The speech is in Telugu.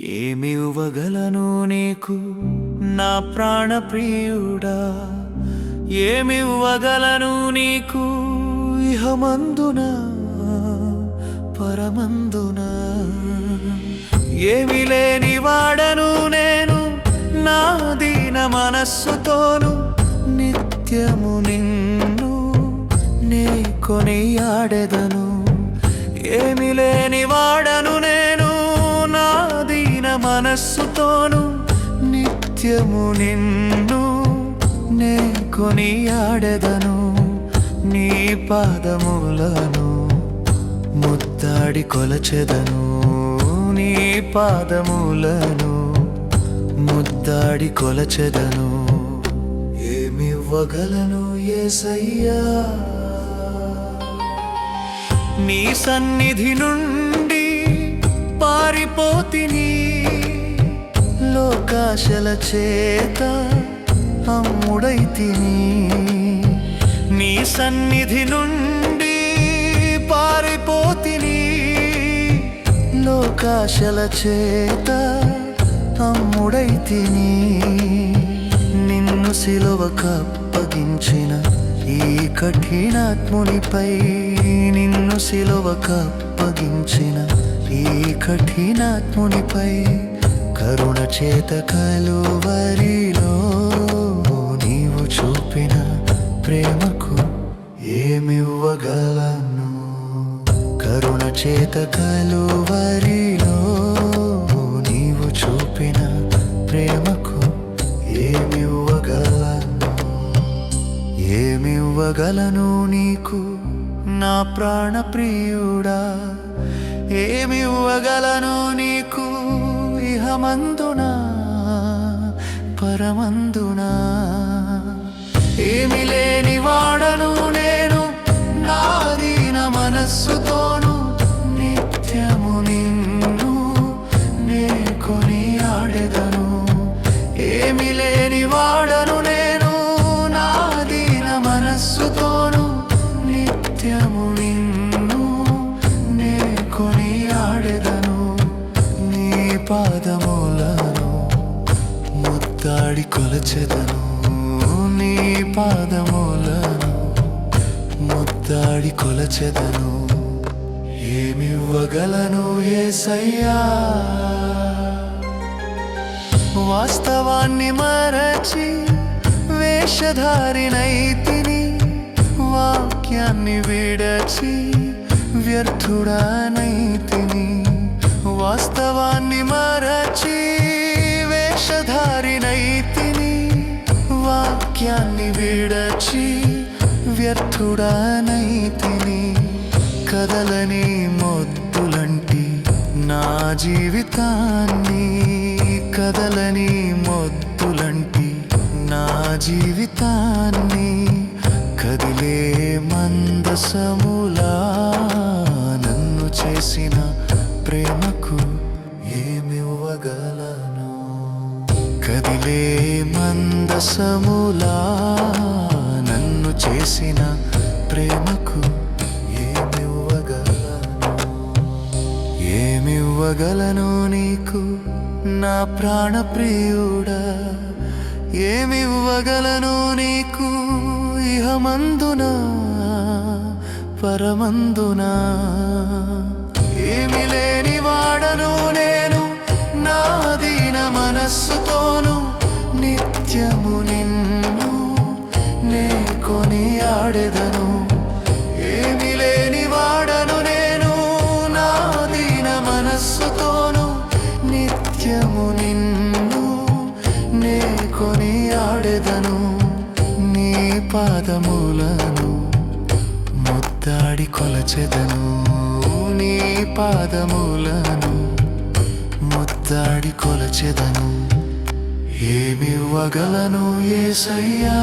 ఏమివ్వగలను నీకు? నా ప్రాణ ప్రియుడా ఏమివ్వగలను నీకు? ఇహమందున పరమందున. ఏమి లేని వాడను నేను నా దీన మనస్సుతోను నిత్యము నిన్ను నే కొనియాడెదను. ఏమి లేని వాడ మనస్సుతోను నిత్యము నిన్ను నే కొనియాడెదను నీ పాదములను ముద్దాడి కొలచెదను నీ పాదములను ముద్దాడి కొలచెదను. ఏమివ్వగలను ఏసయ్యా? నీ సన్నిధి నుండి పారిపోతిని లోకాశల చేత అమ్ముడైతిని నీ సన్నిధి నుండి పారిపోతిని. లోకాశల చేత అమ్ముడైతిని నిన్ను సిలువ కప్పగించిన ఈ కఠినాత్మునిపై నిన్ను సిలువ కప్పగించిన ఈ కఠినాత్మునిపై చేత కలువరిలో నీవు చూపిన ప్రేమకు ఏమివ్వగలను? కరుణ చేత కలువరిలో నీవు చూపిన ప్రేమకు ఏమివ్వగలను? ఏమివ్వగలను నీకు నా ప్రాణ ప్రియుడా ఏమివ్వగలను నీకు ఇహమందునా పరమందునా. ఏమి లేని వాడను నేను నాదీన మనస్సుతోను నిత్యము నిన్ను నే కొనియాడెదను. ఏమి లేని వాడను నేను నాదీన మనస్సుతోను నిత్యము దాడి కొలచెదను నీ పాదములను ముద్దాడి కొలచెదను. ఏమివ్వగలను ఏసయ్యా? వాస్తవాన్ని మరచి వేషధారినైతిని వాక్యాన్ని విడచి వ్యర్థుడానైతిని వాస్తవాన్ని మర సత్యాన్ని విడచి వ్యర్థుడానైతిని కదలని మొద్దులంటి నా జీవితాన్ని కదలని మొద్దులంటి నా జీవితాన్ని కదిలే మందసములా నన్ను చేసిన ప్రేమకు ఏమివ్వగలను? కదిలే మందసములా నన్ను చేసిన ప్రేమకు ఏమివ్వగలను? ఏమివ్వగలను నీకు నా ప్రాణప్రియుడా? ఏమివ్వగలను నీకు ఇహమందునా పరమందునా? ఏమి లేని వాడను నేను నాది మనస్సుతోను నిత్యము నిన్ను నే కొనియాడెదను. ఏమి లేని వాడను నేను నా దీన మనస్సుతోను నిత్యము నిన్ను నే కొనియాడెదను. నీ పాదములను ముద్దాడి కొలచెదను. నీ పాదములను దాడి కొలచెదను. ఏమివ్వగలను ఏసయ్యా?